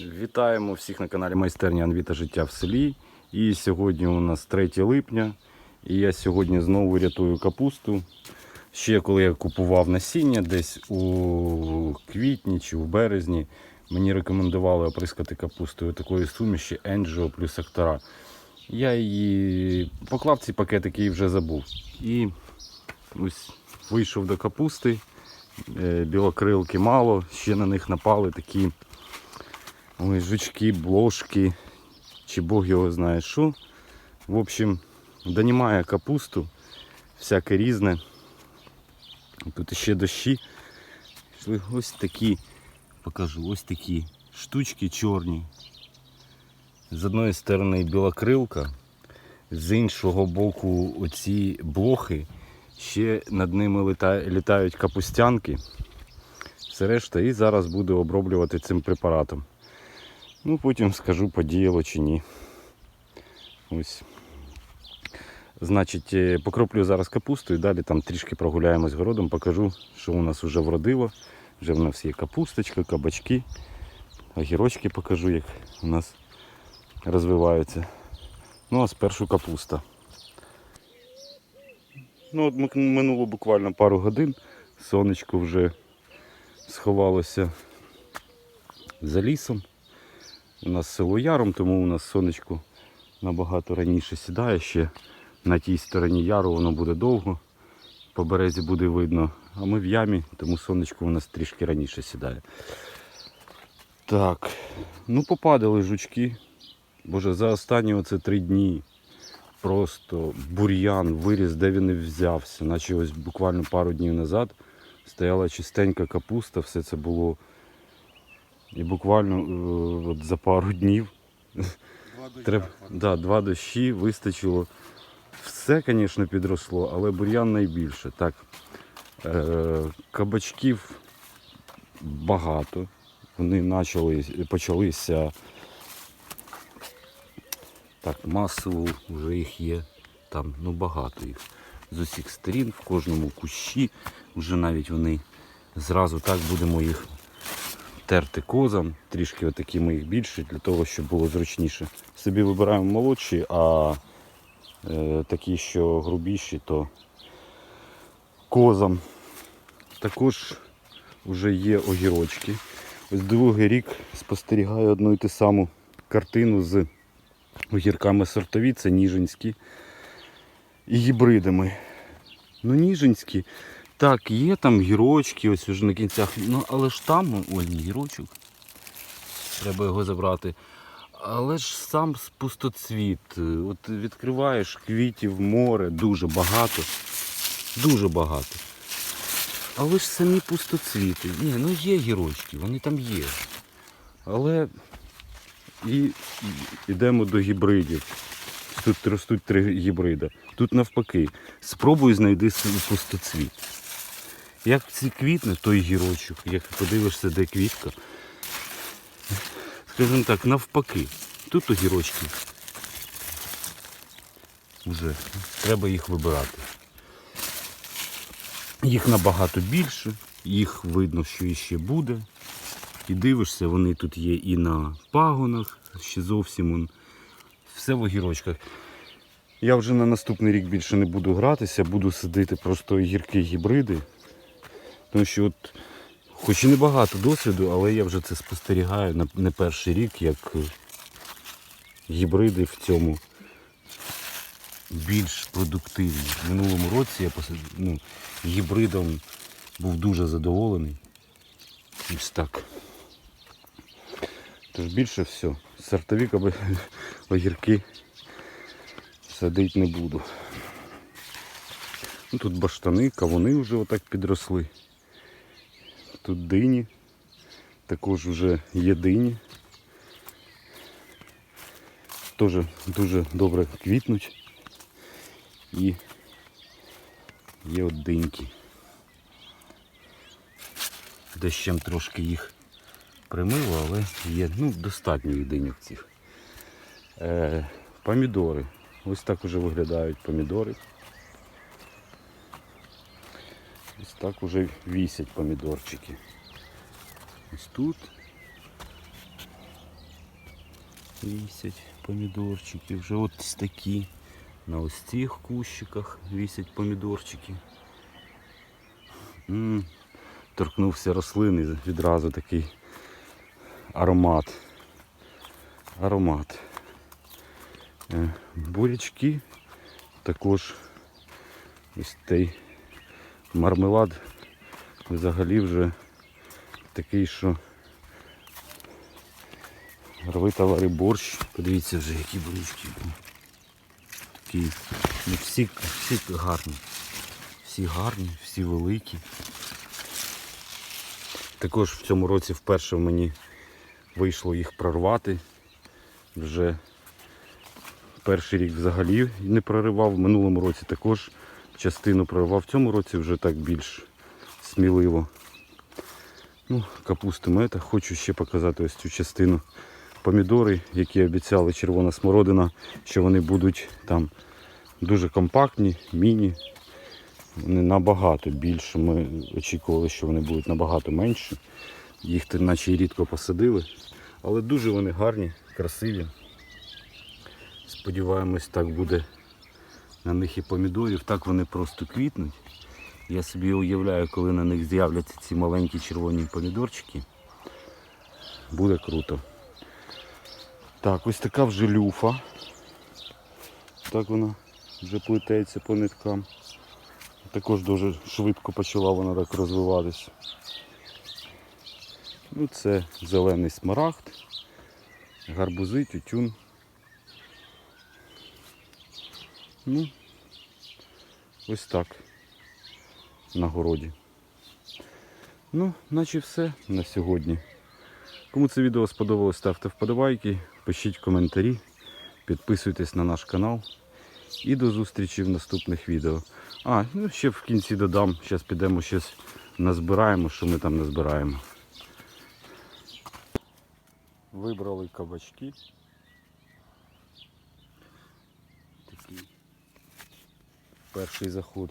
Вітаємо всіх на каналі Майстерня Анвіта Життя в селі. І сьогодні у нас 3 липня. І я сьогодні знову рятую капусту. Ще коли я купував насіння десь у квітні чи в березні, мені рекомендували оприскати капустою такої суміші Енджіо плюс Актора. Я її поклав ці пакетики і вже забув. І ось вийшов до капусти. Е, Білокрилки мало, ще на них напали такі ой, жучки, блошки, чи Бог його знає що. В общем, донімає капусту, всяке різне. Тут ще дощі. Ось такі, покажу, ось такі штучки чорні. З одної сторони білокрилка, з іншого боку оці блохи. Ще над ними літають капустянки. Все решта, і зараз буду оброблювати цим препаратом. Ну, потім скажу, подіяло чи ні. Ось. Значить, е, покроплю зараз капусту і далі там трішки прогуляємось городом, покажу, що у нас вже вродило. Вже в нас є капусточка, кабачки, огірочки покажу, як у нас розвиваються. Ну, а спершу капуста. Ну, от минуло буквально пару годин. Сонечко вже сховалося за лісом. У нас село яром, тому у нас сонечко набагато раніше сідає ще. На тій стороні яру воно буде довго, по березі буде видно. А ми в ямі, тому сонечко у нас трішки раніше сідає. Так, ну попадали жучки. Боже, за останні оце три дні просто бур'ян виріс, де він і взявся. Наче ось буквально пару днів назад стояла чистенька капуста, все це було. І буквально е, от за пару днів треба, да, два дощі вистачило. Все, звісно, підросло, але бур'ян найбільше. Так, е, кабачків багато. Вони почали, почалися так, масово вже їх є там, ну багато їх. З усіх сторін, в кожному кущі. Вже навіть вони зразу так будемо їх терти козам. Трішки отакі ми їх більші, для того, щоб було зручніше. Собі вибираємо молодші, а е, такі, що грубіші, то козам. Також вже є огірочки. Ось другий рік спостерігаю одну і ту саму картину з огірками сортові, це ніжинські і гібридами. Ну, ніжинські. Так, є там гірочки, ось вже на кінцях. Ну, але ж там, ой, гірочок. Треба його забрати. Але ж сам пустоцвіт. От відкриваєш квітів, море, дуже багато. Дуже багато. Але ж самі пустоцвіти. Ні, ну є гірочки, вони там є. Але і йдемо до гібридів. Тут ростуть три гібрида. Тут навпаки. Спробуй знайди пустоцвіт. Як ці квітне, той гірочок, як подивишся, де квітка. Скажімо так, навпаки. Тут огірочки. Вже треба їх вибирати. Їх набагато більше, їх видно, що іще буде. І дивишся, вони тут є і на пагонах, ще зовсім он, все в огірочках. Я вже на наступний рік більше не буду гратися, буду садити просто гіркі гібриди. Тому що от, хоч і небагато досвіду, але я вже це спостерігаю не перший рік, як е, гібриди в цьому більш продуктивні. В минулому році я ну, гібридом був дуже задоволений. Ось так. Тож більше все. Сортові каби огірки садити не буду. Ну, тут баштани, кавуни вже отак підросли. Тут дині. Також вже є дині. Теж дуже добре квітнуть. І є от диньки. Дощем трошки їх примило, але є ну, достатньо диньок цих. Е, помідори. Ось так уже виглядають помідори. Ось так уже вісять помідорчики. Ось тут вісять помідорчики. Вже ось такі. На ось цих кущиках вісять помідорчики. м Торкнувся рослини, відразу такий аромат. Аромат. Е, Бурячки. Також ось цей мармелад взагалі вже такий, що рвита вари борщ. Подивіться вже, які бурячки. Такі, ну, всі, всі гарні. Всі гарні, всі великі. Також в цьому році вперше мені вийшло їх прорвати. Вже перший рік взагалі не проривав. В минулому році також частину проривав. В цьому році вже так більш сміливо. Ну, капусту мета. Хочу ще показати ось цю частину. Помідори, які обіцяли червона смородина, що вони будуть там дуже компактні, міні. Вони набагато більше. Ми очікували, що вони будуть набагато менші. Їх наче й рідко посадили. Але дуже вони гарні, красиві. Сподіваємось, так буде на них і помідорів. Так вони просто квітнуть. Я собі уявляю, коли на них з'являться ці маленькі червоні помідорчики. Буде круто. Так, ось така вже люфа. Так вона вже плететься по ниткам. Також дуже швидко почала вона так розвиватися. Ну, це зелений смарагд, гарбузи, тютюн. Ну, ось так. На городі. Ну, наче все на сьогодні. Кому це відео сподобалось, ставте вподобайки, пишіть коментарі, підписуйтесь на наш канал. І до зустрічі в наступних відео. А, ну ще в кінці додам. Зараз підемо щось назбираємо, що ми там назбираємо. Вибрали кабачки. Перший заход.